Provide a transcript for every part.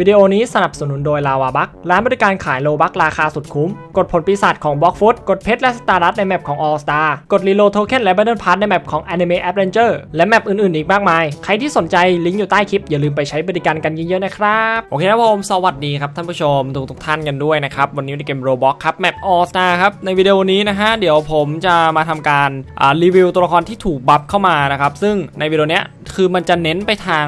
วิดีโอนี้สนับสนุนโดยลาวาบักร้านบริการขายโลบักราคาสุดคุ้ม กดผลปีศาจของบล็อกฟุตกดเพชรและสตาร์ดัตในแมปของ All Star กดรีโลโทเค็นและบัตเดิลพาร์ในแมปของ Anime Adventure และแมปอื่นๆ อีกมากมาย ใครที่สนใจลิงก์อยู่ใต้คลิป อย่าลืมไปใช้บริการกันเยอะๆนะครับ โอเคครับผม สวัสดีครับท่านผู้ชมทุกทุกๆท่านกันด้วยนะครับ วันนี้ในเกม Roblox ครับแมป All Star ครับในวิดีโอนี้นะฮะเดี๋ยวผมจะมาทำการรีวิวตัวละครที่ถูกบัฟเข้ามานะครับซึ่งในวิดีโอเนี้ยคือมันจะเน้นไปทาง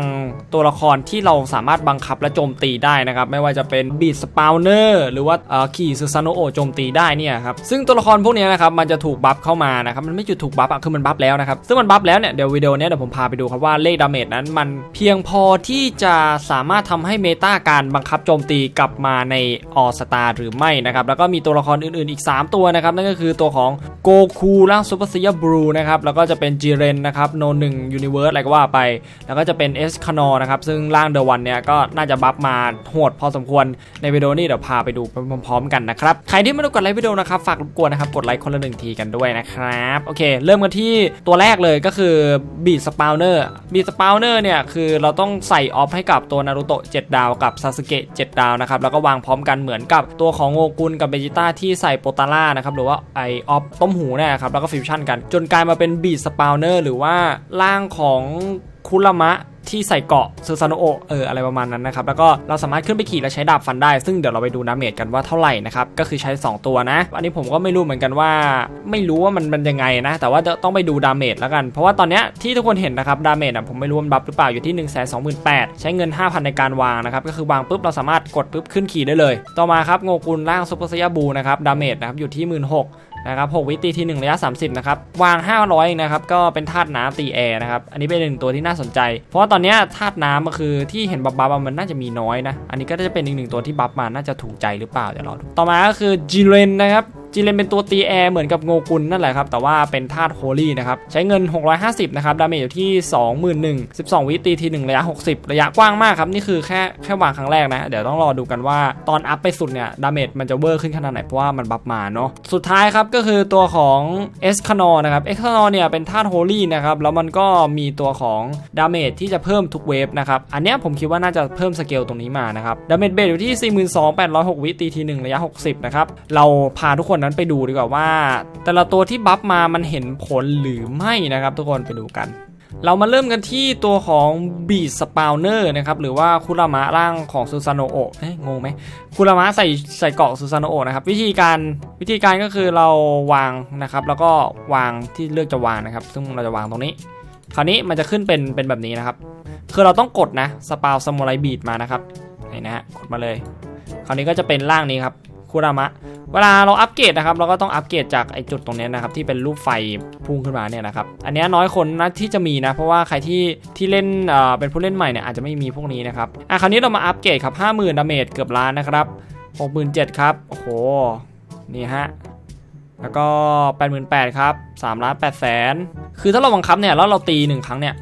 ตัวละครที่เราสามารถบังคับและโจมตีได้นะครับ ไม่ว่าจะเป็นบีดสปาวเนอร์หรือว่าเอ่อขี่ซูซานโอโจมตีได้เนี่ยครับซึ่งตัวละครพวกนี้นะครับมันจะถูกบัฟเข้ามานะครับมันไม่จุดถูกบัฟอะคือมันบัฟแล้วนะครับซึ่งมันบัฟแล้วเนี่ยเดี๋ยววิดีโอเนี้ยเดี๋ยวผมพาไปดูครับว่าเลขดาเมจนั้นมันเพียงพอที่จะสามารถทำให้เมตาการบังคับโจมตีกลับมาในออสตาหรือไม่นะครับแล้วก็มีตัวละครอื่นๆอีก 3 ตัวนะครับนั่นก็คือตัวของโกคูร่างซูเปอร์ซียบรูนะครับแล้วก็จะเป็นจิเรนนะครับโนหนึ่งยูนิเวิร์สอะไรก็ว่าไป แล้วก็จะเป็นเอสคานอนะครับซึ่งร่างเดวันเนี่ยก็น่าจะบัฟมาโหดพอสมควรในวิดีโอนี้เดี๋ยวพาไปดูพร้อมๆกันนะครับ ใครที่ไม่ได้กดไลค์วิดีโอนะครับฝากรบกวนนะครับกดไลค์คนละหนึ่งทีกันด้วยนะครับโอเค เริ่มกันที่ตัวแรกเลยก็คือบีดสปาวเนอร์บีดสปาวเนอร์เนี่ยคือเราต้องใส่ออฟให้กับตัวนารูโตะ7ดาวกับซาสึเกะ7ดาวนะครับแล้วก็วางพร้อมกันเหมือนกับตัวของโงกุนกับเบจิต้าที่ใส่โปตาร่านะครับหรือว่าไอออฟต้มหูเนี่ยครับแล้วก็ฟิวชั่นกัน จนกลายมาเป็นบีดสปาวเนอร์หรือว่าร่างของ คุรามะที่ใส่เกาะซูซานโอเอออะไรประมาณนั้นนะครับ แล้วก็เราสามารถขึ้นไปขี่และใช้ดาบฟันได้ ซึ่งเดี๋ยวเราไปดูดาเมจกันว่าเท่าไหร่นะครับ ก็คือใช้ 2 ตัวนะ อันนี้ผมก็ไม่รู้เหมือนกันว่าไม่รู้ว่ามันมันยังไงนะ แต่ว่าจะต้องไปดูดาเมจแล้วกัน เพราะว่าตอนเนี้ยที่ทุกคนเห็นนะครับดาเมจอะผมไม่รู้มันบัฟหรือเปล่าอยู่ที่ 1 2 8 0 0 0 ใช้เงิน 5,000 ในการวางนะครับ ก็คือวางปุ๊บเราสามารถกดปุ๊บขึ้นขี่ได้เลย ต่อมาครับโงกุลร่างซุปเปอร์ไซยาบูนะครับดาเมจนะครับอยู่ที่ 16,000 นะครับ6วิตีที่1ระยะ 30 นะครับ วาง 500นะครับ ก็เป็นธาตุน้ำตีแอร์นะครับ อันนี้เป็นหนึ่งตัวที่น่าสนใจ เพราะว่าตอนนี้ธาตุน้ำก็คือที่เห็นบัฟบัฟมันน่าจะมีน้อยนะ อันนี้ก็จะเป็นอีกหนึ่งตัวที่บัฟมาน่าจะถูกใจหรือเปล่าเดี๋ยวรอดูต่อมาก็คือจิเรนนะครับ จิเลนเป็นตัวตีแอร์เหมือนกับโงกุลนั่นแหละครับ แต่ว่าเป็นธาตุโฮลี่นะครับ ใช้เงิน 650 นะครับ ดาเมจอยู่ที่ 21,000 12 วิตีที 1 ระยะ 60 ระยะกว้างมากครับ นี่คือแค่แค่วางครั้งแรกนะ เดี๋ยวต้องรอดูกันว่าตอนอัพไปสุดเนี่ย ดาเมจมันจะเวอร์ขึ้นขนาดไหน เพราะว่ามันบัฟมาเนาะ สุดท้ายครับก็คือตัวของเอสคานอนะครับ เอสคานอเนี่ยเป็นธาตุโฮลี่นะครับ แล้วมันก็มีตัวของดาเมจที่จะเพิ่มทุกเวฟนะครับ อันเนี้ยผมคิดว่าน่าจะเพิ่มสเกลตรงนี้มานะครับ ดาเมจเบสอยู่ที่ 42,806 วิตีที1ระยะ 60 นะครับ เราพาทุกคนนั้นไปดูดีกว่าว่า แต่ละตัวที่บัฟมามันเห็นผลหรือไม่นะครับ ทุกคนไปดูกัน เรามาเริ่มกันที่ตัวของบีสปาวเนอร์นะครับหรือว่าคุรามะร่างของซูซานโนโอะเฮ้ยงงไหมคุรามะใส่ใส่เกาะซูซานโนโอะนะครับวิธีการวิธีการก็คือเราวางนะครับ แล้วก็วางที่เลือกจะวางนะครับ ซึ่งเราจะวางตรงนี้ คราวนี้มันจะขึ้นเป็นเป็นแบบนี้นะครับ คือเราต้องกดนะสปาวสมุไรบีดมานะครับนี่นะฮะกดมาเลย คราวนี้ก็จะเป็นร่างนี้ครับ คุรามะ เวลาเราอัปเกรดนะครับ เราก็ต้องอัปเกรดจากไอจุดตรงนี้นะครับ ที่เป็นรูปไฟพุ่งขึ้นมาเนี่ยนะครับ อันนี้น้อยคนนะที่จะมีนะ เพราะว่าใครที่ที่เล่นเอ่อเป็นผู้เล่นใหม่เนี่ยอาจจะไม่มีพวกนี้นะครับ อะคราวนี้เรามาอัปเกรดครับ50,000ดาเมจเกือบล้านนะครับ67,000ครับ โอ้โห นี่ฮะแล้วก็ 88,000ครับ3ล้าน8แสนคือถ้าเราบังคับเนี่ยแล้วเราตีหนึ่งครั้งเนี่ย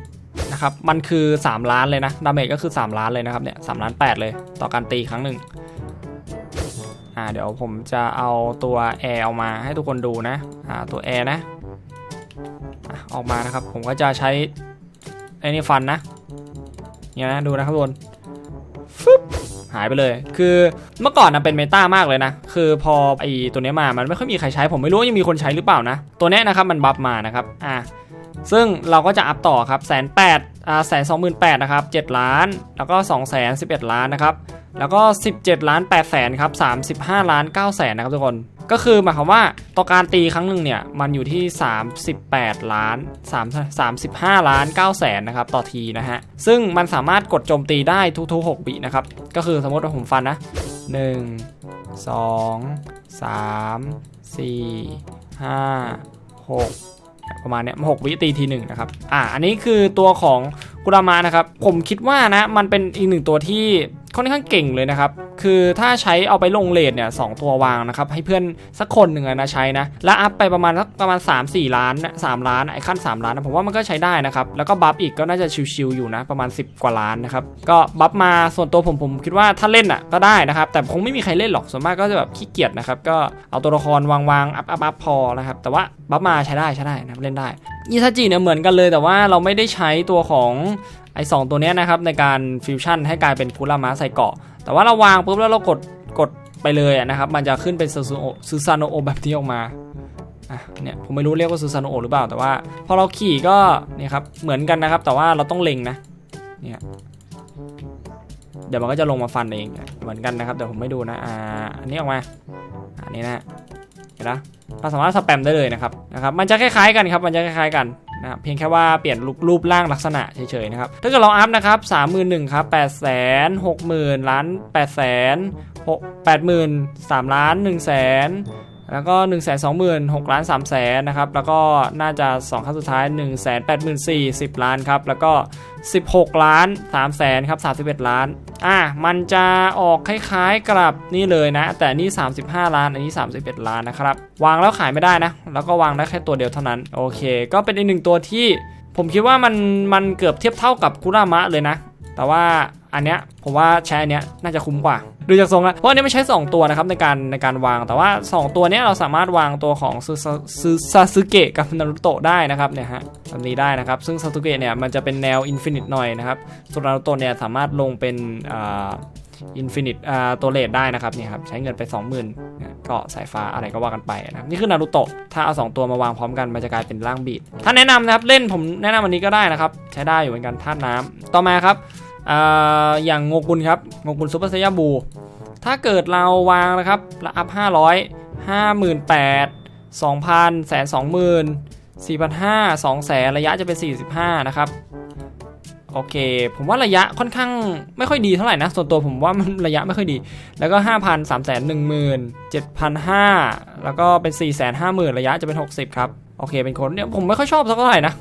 นะครับมันคือ 3 ล้านเลยนะดาเมจก็คือ 3 ล้านเลยนะครับเนี่ย3ล้าน8เลย ต่อการตีครั้งหนึ่ง อ่าเดี๋ยวผมจะเอาตัวแอร์ออกมาให้ทุกคนดูนะอ่าตัวแอร์นะออกมานะครับ ผมก็จะใช้ไอ้นี่ฟันนะเนี่ยนะดูนะครับทุกคนฟึบหายไปเลย คือเมื่อก่อนนะเป็นเมตามากเลยนะ คือพอไอตัวนี้มามันไม่ค่อยมีใครใช้ ผมไม่รู้ว่ายังมีคนใช้หรือเปล่านะ ตัวนี้นะครับมันบัฟมานะครับ อ่าซึ่งเราก็จะอัพต่อครับแสนแปด แสนสองหมื่นแปดนะครับเจ็ดล้าน แล้วก็สองแสนสิบเอ็ดล้านนะครับ แล้วก็17ล้าน8แสนครับ35ล้าน9แสนนะครับทุกคน ก็คือหมายความว่าต่อการตีครั้งหนึ่งเนี่ย มันอยู่ที่38ล้าน3 35ล้าน9แสนนะครับต่อทีนะฮะ ซึ่งมันสามารถกดโจมตีได้ทุกๆ6วินะครับ ก็คือสมมติว่าผมฟันนะ1 2 3 4 5 6 ประมาณเนี้ยหกวิตีทีหนึ่งนะครับ อ่า อันนี้คือตัวของกุรามานะครับ ผมคิดว่านะ มันเป็นอีกหนึ่งตัวที่ ค่อนข้างเก่งเลยนะครับ คือถ้าใช้เอาไปลงเลทเนี่ยสองตัววางนะครับ ให้เพื่อนสักคนหนึ่งนะใช้นะ แล้วอัพไปประมาณสักประมาณ 3 4 ล้านนะ3ล้านไอ้ขั้น 3 ล้านนะผมว่ามันก็ใช้ได้นะครับ แล้วก็บัฟอีกก็น่าจะชิวๆอยู่นะ ประมาณ 10 กว่าล้านนะครับ ก็บัฟมาส่วนตัวผมผมคิดว่าถ้าเล่นอะก็ได้นะครับ แต่คงไม่มีใครเล่นหรอกส่วนมากก็จะแบบขี้เกียจนะครับก็เอาตัวละครวางๆอัพอัพอัพพอนะครับแต่ว่าบัฟมาใช้ได้ใช้ได้นะเล่นได้อิซาจิเนี่ยเหมือนกันเลยแต่ว่าเราไม่ได้ใช้ตัวของ ไอ้สองตัวนี้นะครับในการฟิวชั่นให้กลายเป็นคุรามะใส่เกาะ แต่ว่าเราวางปุ๊บแล้วเรากดกดไปเลยนะครับ มันจะขึ้นเป็นซูซานโอแบบนี้ออกมาเนี่ยผมไม่รู้เรียกว่าซูซานโอหรือเปล่า แต่ว่า พอเราขี่ก็เนี่ยครับเหมือนกันนะครับ แต่ว่าเราต้องเล็งนะเนี่ยเดี๋ยวมันก็จะลงมาฟันเองเหมือนกันนะครับเดี๋ยวผมไม่ดูนะอ่าอันนี้ออกมาอันนี้นะเห็นนะเราสามารถสแปมได้เลยนะครับนะครับ มันจะคล้ายๆกันครับ มันจะคล้ายๆกัน นะครับเพียงแค่ว่าเปลี่ยนรูปรูปร่างลักษณะเฉยๆนะครับถ้าเกิดเราอัพนะครับสามหมื่นหนึ่งครับแปดแสนหกหมื่นล้านแปดแสนหกแปดหมื่นสามล้านหนึ่งแสน แล้วก็1นึ่งแสนสองหมื่นหกล้านสามแสนนะครับ แล้วก็น่าจะสองครั้งสุดท้าย1นึ่งแสนแปดหมื่นสี่สิบล้านครับ แล้วก็ 16 ล้าน3แสนครับ 31 ล้าน อะ มันจะออกคล้ายๆกับนี่เลยนะ แต่นี่ 35 ล้าน อันนี้ 31 ล้านนะครับ วางแล้วขายไม่ได้นะ แล้วก็วางได้แค่ตัวเดียวเท่านั้น โอเค ก็เป็นอีกหนึ่งตัวที่ผมคิดว่ามันมันเกือบเทียบเท่ากับคุรามะเลยนะ แต่ว่าอันเนี้ยผมว่าใช้อันเนี้ยน่าจะคุ้มกว่า ดูจากทรงแล้วเพราะอันนี้ไม่ใช้ 2 ตัวนะครับในการในการวาง แต่ว่า 2 ตัวนี้เราสามารถวางตัวของซูซาซูซาสึเกะกับนารุโตะได้นะครับเนี่ยฮะแบบนี้ได้นะครับ ซึ่งซาสึเกะเนี่ยมันจะเป็นแนวอินฟินิตหน่อยนะครับส่วนนารุโตะเนี่ยสามารถลงเป็นอ่าอินฟินิตอ่าตัวเลทได้นะครับเนี่ยครับใช้เงินไป 20,000ก็สายฟ้าอะไรก็ว่ากันไปนะครับนี่คือนารุโตะถ้าเอา 2 ตัวมาวางพร้อมกันมันจะกลายเป็นร่างบีดถ้าแนะนำนะครับเล่นผมแนะนำอันนี้ก็ได้นะครับใช้ได้อยู่เหมือนกันธาตุน้ำต่อมาครับ อย่างงกุลครับงกุลซูเปอร์เซยาบู ถ้าเกิดเราวางนะครับระอัพ500 58,000 2,000แสน20,000 4,500 2แสนระยะจะเป็น45นะครับโอเค ผมว่าระยะค่อนข้างไม่ค่อยดีเท่าไหร่นะ ส่วนตัวผมว่ามันระยะไม่ค่อยดี แล้วก็ 5,000 3 1 0 0 0 7,500 แล้วก็เป็น 4 5 0 0 0 0 ระยะจะเป็น 60 ครับ โอเคเป็นคนเนี่ยผมไม่ค่อยชอบสักเท่าไหร่นะ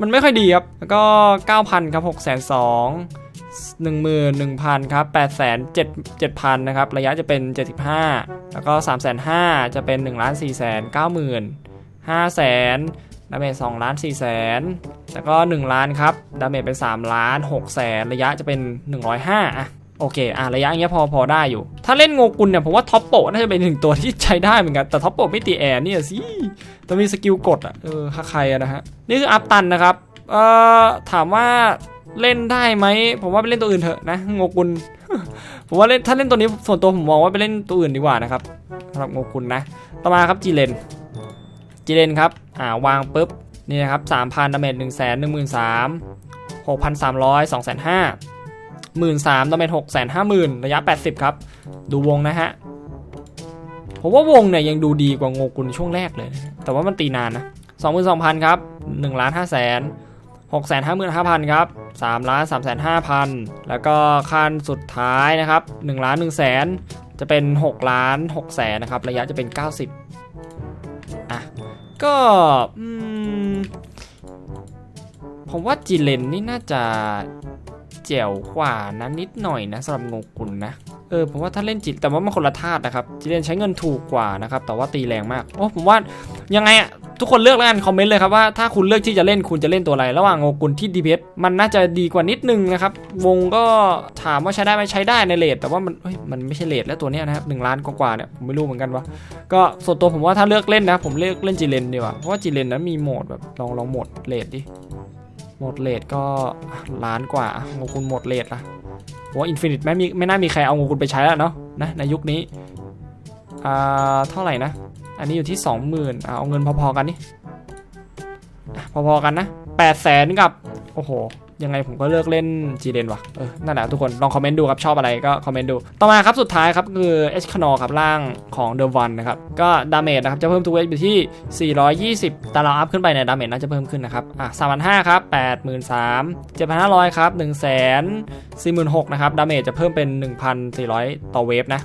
มันไม่ค่อยดีครับ แล้วก็ 9,000 ครับ 6 2 0 0 0หนึ่งหมื่นหนึ่งพันครับแปดแสนเจ็ดเจ็ดพันนะครับ ระยะจะเป็นเจ็ดสิบห้าแล้วก็สามแสนห้าจะเป็นหนึ่งล้านสี่แสนเก้าหมื่นห้าแสนดาเมจสองล้านสี่แสนแล้วก็หนึ่งล้านครับ ดาเมจเป็นสามล้านหกแสน ระยะจะเป็นหนึ่งร้อยห้าอะ โอเค อะระยะอย่างเงี้ยพอพอได้อยู่ ถ้าเล่นโงกุลเนี่ยผมว่าท็อปโปะน่าจะเป็นหนึ่งตัวที่ใช้ได้เหมือนกัน แต่ท็อปโปะไม่ตีแอร์เนี่ยสิต้องมีสกิลกดอะ เออใครอะนะฮะ นี่คืออัพตันนะครับ เอ่อ ถามว่าเล่นได้ไหม ผมว่าไปเล่นตัวอื่นเถอะนะโงกุล ผมว่าเล่นถ้าเล่นตัวนี้ส่วนตัวผมมองว่าไปเล่นตัวอื่นดีกว่านะครับสำหรับโงกุลนะ ต่อมาครับจีเลน จีเลนครับ อ่าวางปุ๊บ นี่นะครับสามพันดาเมจหนึ่งแสนหนึ่งหมื่นสามหกพันสามร้อยสองแสนห้า หมื่นสามดาเมจหกแสนห้าหมื่นระยะแปดสิบครับ ดูวงนะฮะผมว่าวงเนี่ยยังดูดีกว่าโงกุลช่วงแรกเลยนะแต่ว่ามันตีนานนะสองหมื่นสองพันครับหนึ่งล้านห้าแสน6 5 5 0 0 0ครับ3ล้าน3 5 0 0 0แล้วก็ขั้นสุดท้ายนะครับ1ล้าน1แสนจะเป็น6ล้าน6แสนนะครับ ระยะจะเป็น90อะ ก็ผมว่าจีเลนนี่น่าจะ เจ๋วกว่านะนิดหน่อยนะสำหรับงกุลนะเออผมว่าถ้าเล่นจิตแต่ว่ามันคนละธาตุนะครับจีเลนใช้เงินถูกกว่านะครับแต่ว่าตีแรงมากโอ้ผมว่ายังไงอะทุกคนเลือกแล้วกันคอมเมนต์เลยครับว่าถ้าคุณเลือกที่จะเล่นคุณจะเล่นตัวอะไร ระหว่างโงกุลที่ดีเพมันน่าจะดีกว่านิดนึงนะครับวงก็ถามว่าใช้ได้ไหมใช้ได้ในเลทแต่ว่ามันเฮ้ยมันไม่ใช่เลทแล้วตัวเนี้ยนะครับหนึ่งล้านกว่าเนี่ยผมไม่รู้เหมือนกันว่า ก็ส่วนตัวผมว่าถ้าเลือกเล่นนะ ผมเลือกเล่นจีเลนดีกว่าเพราะว่าจีเลนนั้นมีโหมดแบบลองลองโหมดเลทดิ หมดเลทก็ล้านกว่าโงคุณหมดเลทละว่าอินฟินิตไม่มีไม่น่ามีใครเอาโงคุณไปใช้แล้วเนาะนะในยุคนี้อ่าเท่าไหร่นะ อันนี้อยู่ที่ 20,000อะเอาเงินพอๆกันนี่พอๆกันนะ8แสนกับ โอ้โห ยังไงผมก็เลิกเล่นจีเดนว่ะเออนั่นแหละทุกคนลองคอมเมนต์ดูครับชอบอะไรก็คอมเมนต์ดูต่อมาครับสุดท้ายครับคือเอชคานอครับล่างของเดอะวันนะครับก็ดาเมจนะครับจะเพิ่มทูเวทอยู่ที่ 420 แต่เราอัพขึ้นไปเนี่ยดาเมจน่าจะเพิ่มขึ้นนะครับอะ3,500ครับ83,000 7,500ครับ1,000 46,000นะครับดาเมจจะเพิ่มเป็น 1,400 ต่อเวฟนะ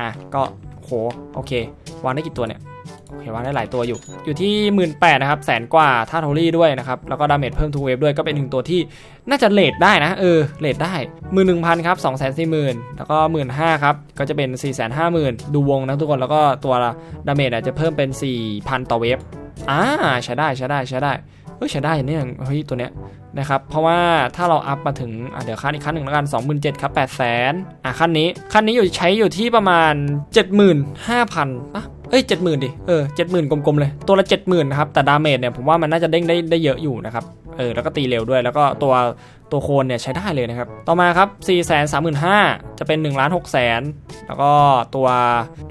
อะก็โหโอเควางได้กี่ตัวเนี่ย โอเควางได้หลายตัวอยู่ อยู่ที่ 1 8ื่นนะครับแสนกว่าท่าโทลี่ด้วยนะครับ แล้วก็ดาเมจเพิ่มทูเวฟด้วยก็เป็นหนึ่งตัวที่น่าจะเลทได้นะ เออเลทได้หมื่นหนึ่งพันครับสองแสนสี่หมื่นแล้วก็หมื่นห้าครับก็จะเป็น4ี่แสนห้าหมื่นดูวงนะทุกคนแล้วก็ตัวดาเมจอาจจะเพิ่มเป็น 4,000 ต่อเวฟอ่าใช้ได้ใช้ได้ใช้ได้เฮ้ยใช้ได้อย่างนี้เฮ้ยตัวเนี้ยนะครับเพราะว่าถ้าเราอัพมาถึงเดี๋ยวขั้นอีกขั้นหนึ่งแล้วกัน27,000ครับ8 0 0 0 0อะขั้นนี้ขั้นนี้อยู่ใช้อยู่ที่ประมาณ 75,000ปะ เอ้ยเจ็ดหมื่นดิ เออเจ็ดหมื่นกลมๆเลย ตัวละเจ็ดหมื่นะครับ แต่ดาเมจเนี่ยผมว่ามันน่าจะเด้งได้ได้เยอะอยู่นะครับ เออ แล้วก็ตีเร็วด้วย แล้วก็ตัวตัวโคนเนี่ยใช้ได้เลยนะครับ ต่อมาครับ 4 3 5 0 0 0จะเป็น1ล้าน6แสน แล้วก็ตัว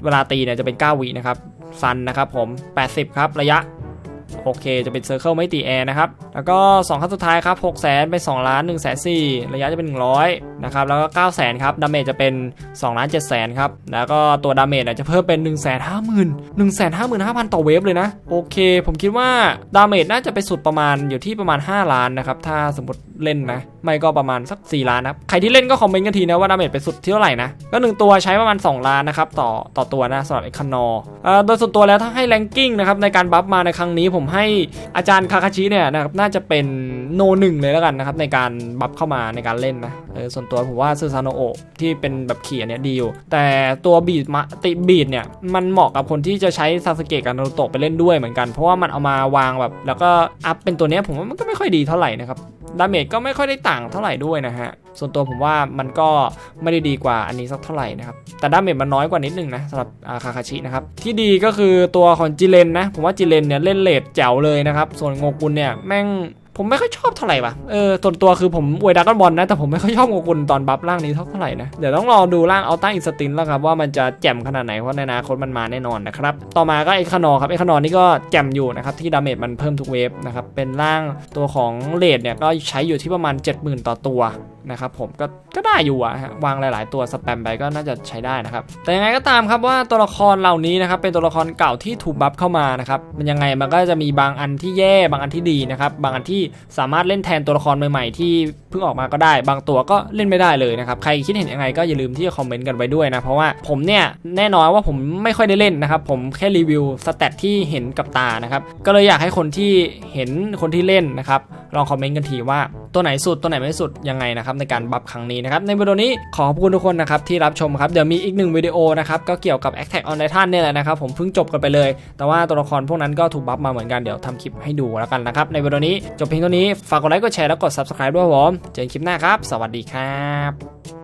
เวลาตีเนี่ยจะเป็น 9 วินะครับ ซันนะครับผม 80 ครับ ระยะ โอเคจะเป็นเซอร์เคิลไม่ตีแอร์นะครับ แล้วก็ 2 ขั้นสุดท้ายครับ6 0 0 0 0เป็น2ล้าน1 4 0 0 0ระยะจะเป็น 100 นะครับ แล้วก็ 9 0 0 0 0ครับ ดาเมจจะเป็น2ล้าน7 0 0 0 0ครับ แล้วก็ตัวดาเมจจะเพิ่มเป็น 1 5 0 0 0 0 1 5 5 0 0 0 ต่อเวฟเลยนะ โอเค ผมคิดว่าดาเมจน่าจะไปสุดประมาณอยู่ที่ประมาณ 5 ล้านนะครับ ถ้าสมมติเล่นนะ ไม่ก็ประมาณสัก 4 ล้านนะใครที่เล่นก็คอมเมนต์กันทีนะว่าดาเมจไปสุดที่เท่าไหร่นะ ก็ 1 ตัวใช้ประมาณ 2 ล้านนะครับ ต่อต่อตัวนะสำหรับไอคานอร์โดยส่วนตัวแล้วถ้าให้แรงกิ้งนะครับในการบัฟมาในครั้งนี้ผมให้อาจารย์คาคาชิเนี่ยนะครับน่าจะเป็นโนหนึ่งเลยแล้วกันนะครับในการบัฟเข้ามาในการเล่นนะเออส่วนตัวผมว่าซูซานโนโอที่เป็นแบบขี่อันเนี้ยดีอยู่แต่ตัวบีดมาติบีดเนี่ยมันเหมาะกับคนที่จะใช้ซาสเกะกับนารูโตะไปเล่นด้วยเหมือนกัน เพราะว่ามันเอามาวางแบบ แล้วก็อัพเป็นตัวเนี้ยผมว่ามันก็ไม่ค่อยดีเท่าไหร่นะครับ ดาเมจก็ไม่ค่อยได้ต่างเท่าไหร่ด้วยนะฮะ ส่วนตัวผมว่ามันก็ไม่ได้ดีกว่าอันนี้สักเท่าไหร่นะครับ แต่ดาเมจมันน้อยกว่านิดนึงนะสำหรับคาคาชินะครับ ที่ดีก็คือตัวของจิเลนนะ ผมว่าจิเลนเนี่ยเล่นเลดแจ๋วเลยนะครับ ส่วนโงกุลเนี่ยแม่ง ผมไม่ค่อยชอบเท่าไหร่ว่ะ เออส่วนตัวคือผมอวยดรากอนบอลนะ แต่ผมไม่ค่อยชอบโงกุลตอนบัฟร่างนี้เท่าไหร่นะ เดี๋ยวต้องรอดูร่างเอาต้าอินสตินแล้วครับว่ามันจะแจ่มขนาดไหน เพราะในอนาคตมันมาแน่นอนนะครับ ต่อมาก็เอคานอครับ เอคานอนี่ก็แจ่มอยู่นะครับ ที่ดาเมจมันเพิ่มทุกเวฟนะครับ เป็นร่างตัวของเลดเนี่ยก็ใช้อยู่ที่ประมาณ 70,000 ต่อตัวนะครับผมก็ก็ได้อยู่อะฮะวางหลาย ๆ ตัวสแปมไปก็น่าจะใช้ได้นะครับ แต่ยังไงก็ตามครับว่าตัวละครเหล่านี้นะครับเป็นตัวละครเก่าที่ถูกบัฟเข้ามานะครับมันยังไงมันก็จะมีบางอันที่แย่บางอันที่ดีนะครับบางอันที่สามารถเล่นแทนตัวละครใหม่ๆ ที่เพิ่งออกมาก็ได้ บางตัวก็เล่นไม่ได้เลยนะครับ ใครคิดเห็นยังไงก็อย่าลืมที่จะคอมเมนต์กันไว้ด้วยนะ เพราะว่าผมเนี่ยแน่นอนว่าผมไม่ค่อยได้เล่นนะครับ ผมแค่รีวิวสเตตที่เห็นกับตานะครับ ก็เลยอยากให้คนที่เห็นคนที่เล่นนะครับ ลองคอมเมนต์กันทีว่าตัวไหนสุดตัวไหนไม่สุดยังไงนะครับในการบัฟครั้งนี้นะครับ ในวิดีโอนี้ขอขอบคุณทุกคนนะครับที่รับชมครับ เดี๋ยวมีอีกหนึ่งวิดีโอนะครับก็เกี่ยวกับ Attack on Titan เนี่ยแหละนะครับผมเพิ่งจบกันไปเลย แต่ว่าตัวละครพวกนั้นก็ถูกบัฟมาเหมือนกันเดี๋ยวทำคลิปให้ดูแล้วกันนะครับในวิดีโอนี้จบเพียงเท่านี้ ฝากกดไลค์ กดแชร์ แล้วกด subscribe ด้วยผม เจอกันคลิปหน้าครับ สวัสดีครับ